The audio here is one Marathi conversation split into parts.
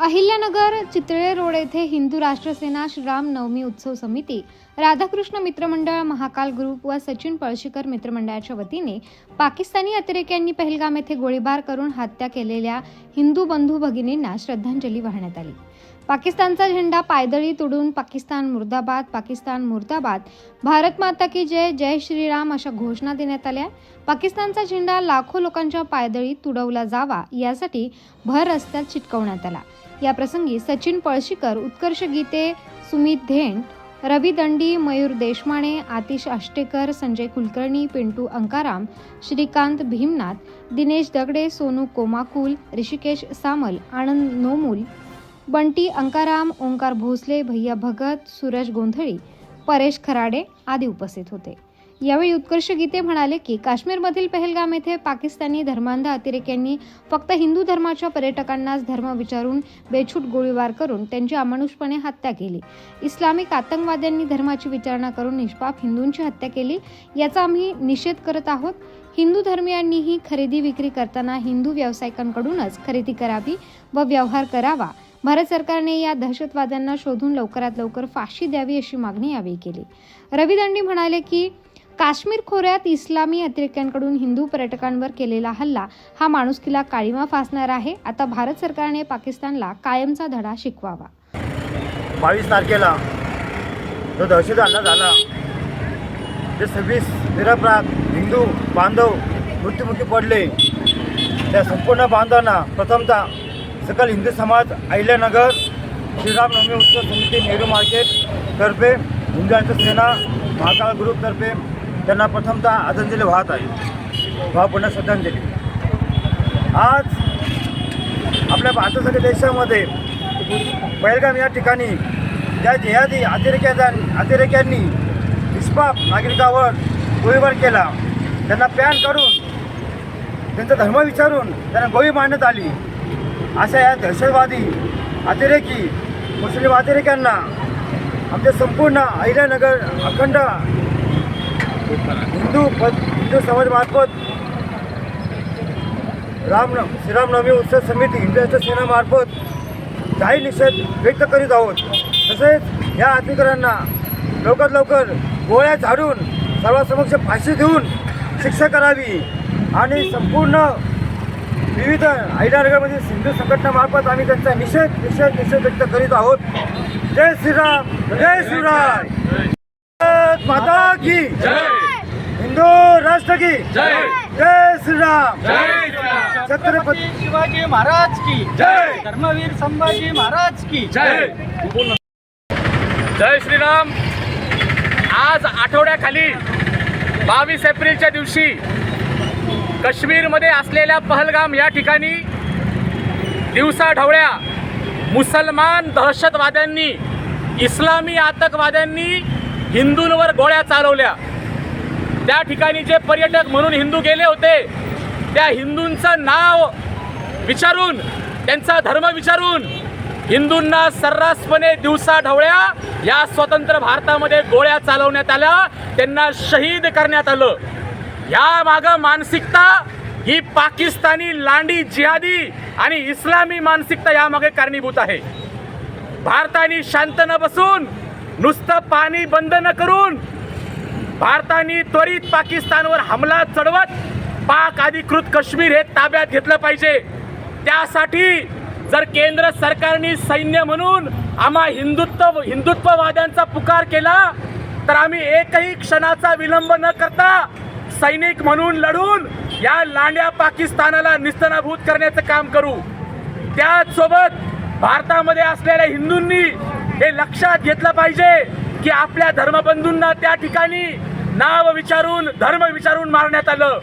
अहिल्यानगर चितळे रोड येथे हिंदू राष्ट्रसेना श्रीराम नवमी उत्सव समिती राधाकृष्ण मित्रमंडळ महाकाल ग्रुप व सचिन पळशीकर मित्रमंडळाच्या वतीने पाकिस्तानी अतिरेक्यांनी पहलगाम येथे गोळीबार करून हत्या केलेल्या हिंदू बंधू भगिनींना श्रद्धांजली वाहण्यात आली. पाकिस्तानचा झेंडा पायदळी तुडून पाकिस्तान मुर्दाबाद पाकिस्तान मुर्दाबाद भारत माता की जय जय श्रीराम अशा घोषणा देण्यात आल्या. पाकिस्तानचा झेंडा लाखो लोकांच्या पायदळी तुडवला जावा यासाठी भर रस्त्यात चिटकवण्यात आला. या प्रसंगी सचिन पळशीकर उत्कर्ष गीते सुमित धेंड रवी दंडी मयूर देशमाने आतिश आष्टेकर संजय कुलकर्णी पिंटू अंकाराम श्रीकांत भीमनाथ दिनेश दगडे सोनू कोमाकुल ऋषिकेश सामल आनंद नोमूल बंटी अंकाराम ओंकार भोसले भैया भगत सूरज गोंधळी परेश खराडे आदी उपस्थित होते. यावेळी उत्कर्ष गीते म्हणाले की काश्मीरमधील पहलगाम येथे पाकिस्तानी धर्मांध अतिरेक्यांनी फक्त हिंदू धर्माच्या पर्यटकांनाच धर्म विचारून बेछूट गोळीबार करून त्यांची अमानुषपणे हत्या केली. इस्लामिक आतंकवाद्यांनी धर्माची विचारणा करून निष्पाप हिंदूंची हत्या केली याचा आम्ही निषेध करत आहोत. हिंदू धर्मियांनीही खरेदी विक्री करताना हिंदू व्यावसायिकांकडूनच खरेदी करावी व व्यवहार करावा. भारत सरकारने या दहशतवाद्यांना शोधून लवकरात लवकर फाशी द्यावी अशी मागणी यावेळी केली. रवी दंडी म्हणाले की काश्मीर खोऱ्यात इस्लामी अतिरेक्यांकडून हिंदू पर्यटकांवर केलेला हल्ला. हा माणुसकीला काळीमा फासणार आहे. आता भारत सरकारने पाकिस्तानला कायमचा धडा शिकवावा. बावीस तारखेला जो दहशत हल्ला झाला जे सव्वीस निरपराध हिंदू बांधव मृत्युमुखी पडले त्या संपूर्ण बांधवांना प्रथमतः सकल हिंदू समाज अहिल्यानगर श्रीरामनवमी उत्सव समिती नेहरू मार्केट तर्फे हिंदू सेना महाकाळ ग्रुपतर्फे त्यांना प्रथमतः आदरांजली वाहत आहे. भावपूर्ण श्रद्धांजली. आज आपल्या भारतासारख्या देशामध्ये बैलगाम या ठिकाणी ज्या जिहादी अतिरेक्या अतिरेक्यांनी निष्पाप नागरिकावर गोळीबार केला. त्यांना पॅन करून त्यांचा धर्म विचारून त्यांना गोळी मारण्यात आली. अशा या दहशतवादी अतिरेकी मुस्लिम अतिरेक्यांना आमच्या संपूर्ण अहिल्यानगर अखंड हिंदू पद समाज समाजमार्फत राम श्रीरामनवमी उत्सव समिती हिंदू राष्ट्र सेनामार्फत काही निषेध व्यक्त करीत आहोत. तसेच या अधिकाऱ्यांना लवकर लवकर गोळ्या झाडून सर्वांसमक्ष फाशी देऊन शिक्षा करावी आणि संपूर्ण विविध अहिल्यानगरमधील सिंधू संघटनामार्फत आम्ही त्यांचा निषेध निषेध निषेध व्यक्त करीत आहोत. जय श्रीराम जय श्रीराम! माता की। हिंदू राष्ट्र की। जय। श्रीराम। छत्रपती शिवाजी महाराज की। जय। धर्मवीर संभाजी महाराज की। जय। जय श्रीराम। आज आठवड्याखाली बावीस एप्रिलच्या दिवशी काश्मीरमध्ये असलेल्या पहलगाम या ठिकाणी दिवसा ढवळ्या मुसलमान दहशतवाद्यांनी इस्लामी आतंकवाद्यांनी हिंदूंवर गोळ्या चालवल्या. त्या ठिकाणी जे पर्यटक म्हणून हिंदू गेले होते त्या हिंदूंचं नाव विचारून त्यांचा धर्म विचारून हिंदूंना सर्रासपणे दिवसा ढवळ्या या स्वतंत्र भारतामध्ये गोळ्या चालवण्यात आल्या त्यांना शहीद करण्यात आलं. या माग मानसिकता ही पाकिस्तानी लांडी जिहादी आणि इस्लामी मानसिकता यामागे कारणीभूत आहे. भारताने शांत न बसून नुसतं पाणी बंद न करून भारताने त्वरित पाकिस्तानवर हमला चढवत पाक अधिकृत काश्मीर हे ताब्यात घेतलं पाहिजे. त्यासाठी जर केंद्र सरकारने सैन्य म्हणून आम्हा हिंदुत्व हिंदुत्ववाद्यांचा पुकार केला तर आम्ही एकही क्षणाचा विलंब न करता सैनिक म्हणून लढून या लांड्या पाकिस्तानाला निस्तनाभूत करण्याचं काम करू. त्याचसोबत भारतामध्ये असलेल्या हिंदूंनी हे लक्षात घेतलं पाहिजे की आपल्या धर्मबंधूंना त्या ठिकाणी नाव विचारून धर्म विचारून मारण्यात आलं.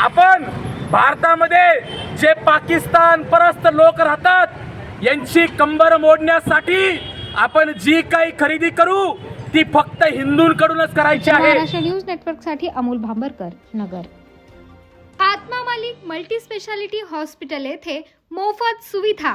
आपण भारतामध्ये जे पाकिस्तान परस्त लोक राहतात यांची कंबर मोडण्यासाठी आपण जी काही खरेदी करू ती फक्त हिंदूंकडूनच करायची आहे. महाराष्ट्र न्यूज नेटवर्कसाठी Amol Bhambarkar Nagar. Atma Malik multi speciality hospital येथे मोफत सुविधा.